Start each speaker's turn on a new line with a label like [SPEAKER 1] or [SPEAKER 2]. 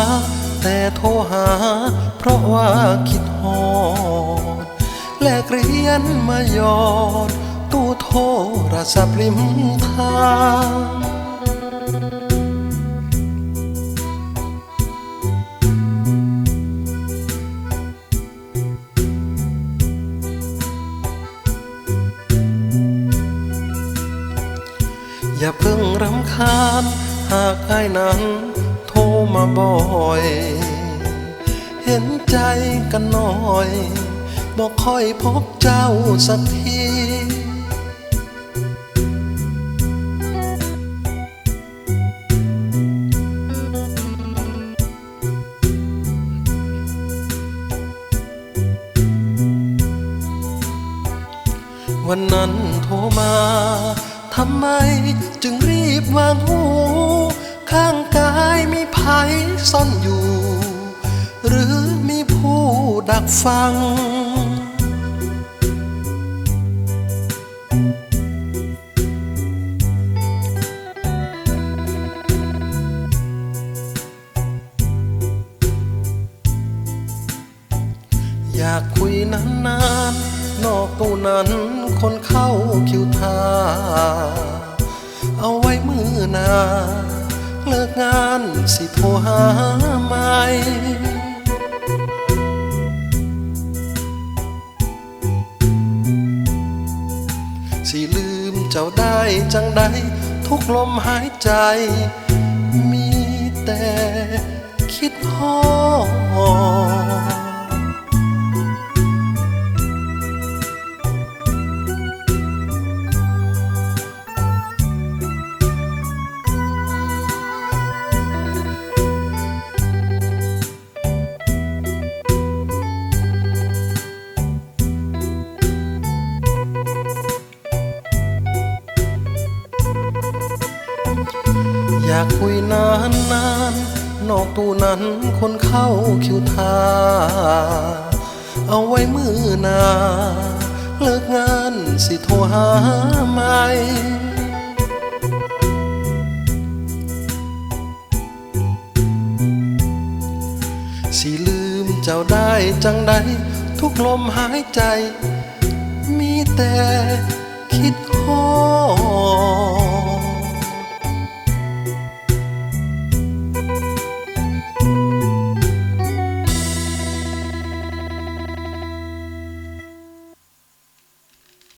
[SPEAKER 1] าแต่โทรหา เพราะว่าคิดฮอดแลกเรียนมายอด ตู้โทรศัพท์ริมทางอย่าเพิ่งรำคาญหากไอ้นั้น มาบ่อย เห็นใจกันหน่อยบอกค่อยพบเจ้าสักทีวันนั้นโทรมา ทำไมจึงรีบวางหู ข้างกายมีภัยซ่อนอยู่ หรือมีผู้ดักฟัง อยากคุยนานๆ นอกตู้นั้นคนเข้าคิวทาเอาไว้มือหนา เลิกงานสิโทรหาใหม่สิลืมเจ้าได้จังใดทุกลมหายใจ มีแต่คิดฮอด อยากคุยนานนานนอกตู้นั้นคนเข้าคิวทา เอาไว้มือหนา เลิกงานสิโทรหาใหม่สิลืมเจ้าได้จังใด ทุกลมหายใจ มีแต่คิดโฮ